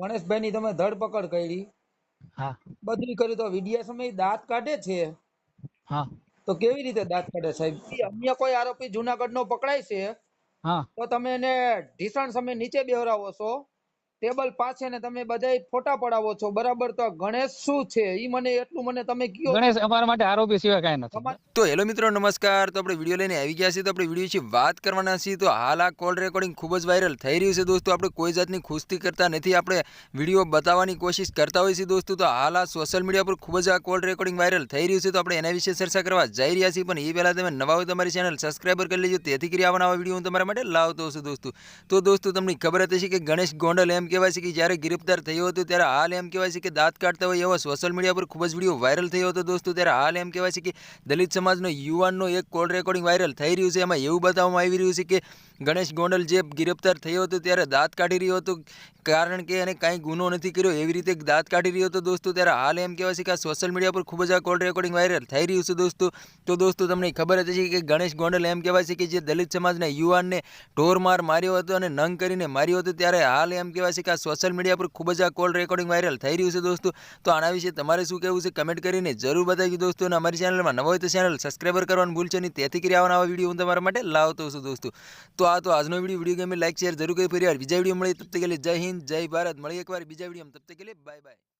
ગણેશભાઈ ની તમે ધરપકડ કરી. હા. બધું કર્યું તો વિડિયા સમય દાંત કાઢે છે. હા. તો કેવી રીતે દાંત કાઢે સાહેબ? અન્ય કોઈ આરોપી જુનાગઢ નો પકડાય છે. હા. તો તમે એને ઢીસણ સમય નીચે બેહરાવો છો. ટેબલ પાસે ને તમે બધાય ફોટા પડાવો છો. બરાબર તો ગણેશ શું છે? ઈ મને એટલું મને તમે કયો? ગણેશ અમારા માટે આરોપી સિવાય કાંઈ નથી. તો હેલો મિત્રો નમસ્કાર. તો આપણે વીડિયો લઈને આવી ગયા છીએ. તો આપણે વીડિયો વિશે વાત કરવાના છીએ. તો હાલ આ કોલ રેકોર્ડિંગ ખૂબ જ વાયરલ થઈ રહ્યું છે દોસ્તો. આપણે કોઈ જાતની ખુશતી કરતા નથી. આપણે વીડિયો બતાવવાની કોશિશ કરતા હોઈએ છીએ દોસ્તો. તો હાલ આ સોશિયલ મીડિયા પર ખૂબ જ આ કોલ રેકોર્ડિંગ વાયરલ થઈ રહ્યું છે. તો આપણે એના વિશે ચર્ચા કરવા જઈ રહ્યા છીએ. પણ એ પહેલાં તમે નવા હોય તમારી ચેનલ સબસ્ક્રાઈબર કરી લેજો. તેથી કરી આવવાના વીડિયો હું તમારા માટે લાવતો છું દોસ્તો. તો દોસ્તો તમને ખબર હતી છે કે ગણેશ ગોંડલ એમ કહેવાય છે કે જ્યારે ગિરફ્તાર થયો હતો ત્યારે હાલ એમ કહેવાય છે કે દાંત કાઢતા હોય એવા સોશિયલ મીડિયા પર ખૂબ જ વીડિયો વાયરલ થયો હતો દોસ્તો. ત્યારે હાલ એમ કહેવાય છે કે દલિત સમાજનો, યુવાનનો એક કોલ રેકોર્ડિંગ વાયરલ થઈ રહ્યું છે. એમાં એવું બતાવવામાં આવી રહ્યું છે કે ગણેશ ગોંડલ જે ગિરફ્તાર થયો હતો ત્યારે દાંત કાઢી રહ્યો હતો. કારણ કે એને કાંઈ ગુનો નથી કર્યો એવી રીતે દાંત કાઢી રહ્યો હતો દોસ્તો. ત્યારે હાલ એમ કહેવાય છે કે આ સોશિયલ મીડિયા પર ખૂબ જ આ કોલ રેકોર્ડિંગ વાયરલ થઈ રહ્યું છે દોસ્તો. તો દોસ્તો, તમને ખબર હતી કે ગણેશ ગોંડલ એમ કહેવાય છે કે જે દલિત સમાજના યુવાનને ઢોરમાર માર્યો હતો અને નંગ કરીને માર્યો હતો. ત્યારે હાલ એમ કહેવાય છે આ સોશિયલ મીડિયા પર ખૂબ જ આ કોલ રેકોર્ડિંગ વાયરલ થઈ રહ્યું છે દોસ્તો. તો આના વિશે તમારે શું કહેવું છે કમેન્ટ કરીને જરૂર બતાવજો દોસ્તો અને અમારી ચેનલમાં નવો હોય તો ચેનલ સબસ્ક્રાઈબર કરવાનું ભૂલશો નહીં. તેથી કરી આવવાના આવા વીડિયો હું તમારા માટે લાવતો છું દોસ્તો. તો આ તો આજનો વીડિયો વીડિયો ગમે લાઈક શેર જરૂર કરી. ફરી વાર બીજા વીડિયો મળીએ. તબ તક જય હિન્દ, જય ભારત. મળીએ એકવાર બીજા વીડિયો તબ તક બાય બાય